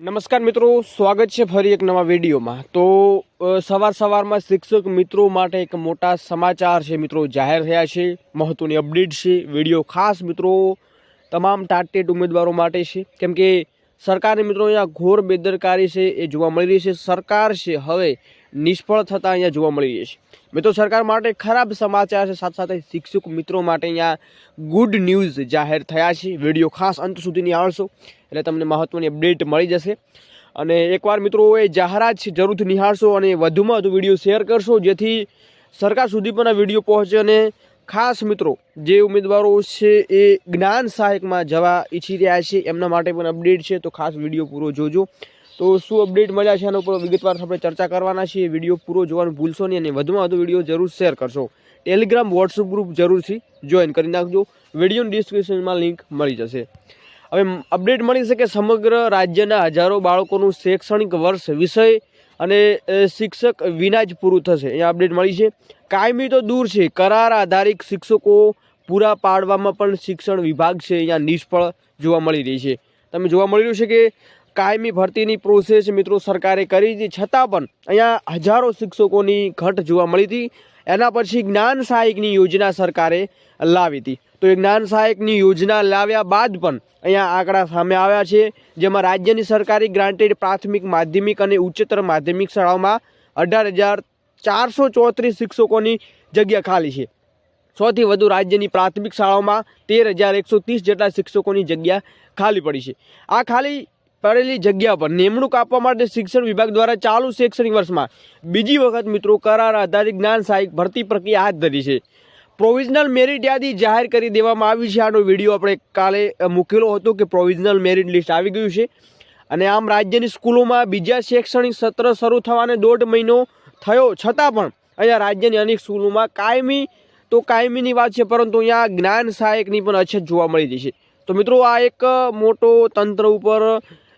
નમસ્કાર મિત્રો, સ્વાગત છે ફરી એક નવા વિડીયોમાં. તો સવાર સવારમાં શિક્ષક મિત્રો માટે એક મોટા સમાચાર છે મિત્રો, જાહેર થયા છે, મહત્વની અપડેટ છે, વીડિયો ખાસ મિત્રો તમામ ટાર્ગેટ ઉમેદવારો માટે છે. કેમ કે સરકારની મિત્રો અહીંયા ઘોર બેદરકારી છે, એ જોવા મળી રહી છે. સરકાર છે, હવે નિષ્ફળ થતા અહીંયા જોવા મળી છે. મિત્રો, સરકાર માટે ખરાબ સમાચાર છે. સાથે સાથે શિક્ષક મિત્રો માટે અહીંયા ગુડ ન્યૂઝ જાહેર થયા છે. વીડિયો ખાસ અંત સુધી નિહાળશો એટલે તમને મહત્ત્વની અપડેટ મળી જશે. અને એકવાર મિત્રો, એ જાહેરાત છે જરૂરથી નિહાળશો અને વધુમાં વધુ વીડિયો શેર કરશો, જેથી સરકાર સુધી પણ આ વીડિયો પહોંચે અને ખાસ મિત્રો, જે ઉમેદવારો છે, એ જ્ઞાન સહાયકમાં જવા ઈચ્છી રહ્યા છે. એમના માટે પણ અપડેટ છે, તો ખાસ વીડિયો પૂરો જોજો. તો શું અપડેટ મળ્યા છે એના ઉપર વિગતવાર આપણે ચર્ચા કરવાના છીએ. વીડિયો પૂરો જોવાનું ભૂલશો નહીં અને વધુમાં વધુ વીડિયો જરૂર શેર કરશો. ટેલિગ્રામ વોટ્સઅપ ગ્રુપ જરૂરથી જોઈન કરી નાખજો. વિડીયોની ડિસ્ક્રિપ્શનમાં લિંક મળી જશે. હવે અપડેટ મળી શકે સમગ્ર રાજ્યના હજારો બાળકોનું શૈક્ષણિક વર્ષ વિષય અને શિક્ષક વિના જ પૂરું થશે. અહીંયા અપડેટ મળી છે. કાયમી તો દૂર છે. કરાર આધારિત શિક્ષકો પૂરા પાડવામાં પણ શિક્ષણ વિભાગ છે. અહીંયા નિષ્ફળ જોવા મળી રહી છે. તમે જોવા મળી રહ્યું છે કે કાયમી ભરતીની પ્રોસેસ મિત્રો સરકારે કરી હતી છતાં પણ અહીંયા હજારો શિક્ષકોની ઘટ જોવા મળી હતી. એના પછી જ્ઞાન સહાયકની યોજના સરકારે લાવી હતી. તો એ જ્ઞાન સહાયકની યોજના લાવ્યા બાદ પણ અહીંયા આંકડા સામે આવ્યા છે. જેમાં રાજ્યની સરકારી ગ્રાન્ટેડ પ્રાથમિક, માધ્યમિક અને ઉચ્ચતર માધ્યમિક શાળાઓમાં અઢાર હજાર ચારસો ચોત્રીસ શિક્ષકોની જગ્યા ખાલી છે. સૌથી વધુ રાજ્યની પ્રાથમિક શાળાઓમાં તેર હજાર એકસો ત્રીસ જેટલા શિક્ષકોની જગ્યા ખાલી પડી છે. આ ખાલી પડેલી જગ્યા પર નિમણૂક આપવા માટે શિક્ષણ વિભાગ દ્વારા ચાલુ શૈક્ષણિક વર્ષમાં બીજી વખત મિત્રો કરાર આધારિત જ્ઞાન સહાયક ભરતી પ્રક્રિયા હાથ ધરી છે. પ્રોવિઝનલ મેરિટ યાદી જાહેર કરી દેવામાં આવી છે. આનો વીડિયો આપણે કાલે મૂકેલો હતો કે પ્રોવિઝનલ મેરિટ લિસ્ટ આવી ગયું છે. અને આમ રાજ્યની સ્કૂલોમાં બીજા શૈક્ષણિક સત્ર શરૂ થવાને દોઢ મહિનો થયો છતાં પણ અહીંયા રાજ્યની અનેક સ્કૂલોમાં કાયમી, તો કાયમીની વાત છે, પરંતુ અહીંયા જ્ઞાન સહાયકની પણ અછત જોવા મળી રહી છે. તો મિત્રો આ એક મોટો તંત્ર ઉપર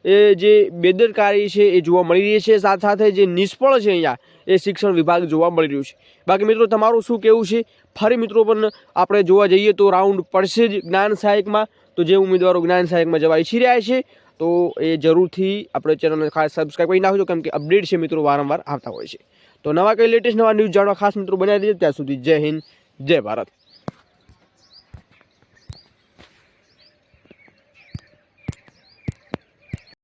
એ જે બેદરકારી છે એ જોવા મળી રહી છે. સાથે સાથે જે નિષ્ફળ છે અહીંયા, એ શિક્ષણ વિભાગ જોવા મળી રહ્યું છે. બાકી મિત્રો, તમારું શું કહેવું છે? ફરી મિત્રો પણ આપણે જોવા જઈએ તો રાઉન્ડ પડશે જ જ્ઞાન સહાયકમાં. તો જે ઉમેદવારો જ્ઞાન સહાયકમાં જવા ઈચ્છી રહ્યા છે, તો એ જરૂરથી આપણે ચેનલને ખાસ સબસ્ક્રાઈબ કરી નાખજો, કેમ કે અપડેટ છે મિત્રો વારંવાર આવતા હોય છે. તો નવા કંઈ લેટેસ્ટ નવા ન્યૂઝ જાણવા ખાસ મિત્રો બનાવી દેજો. ત્યાં સુધી જય હિન્દ, જય ભારત.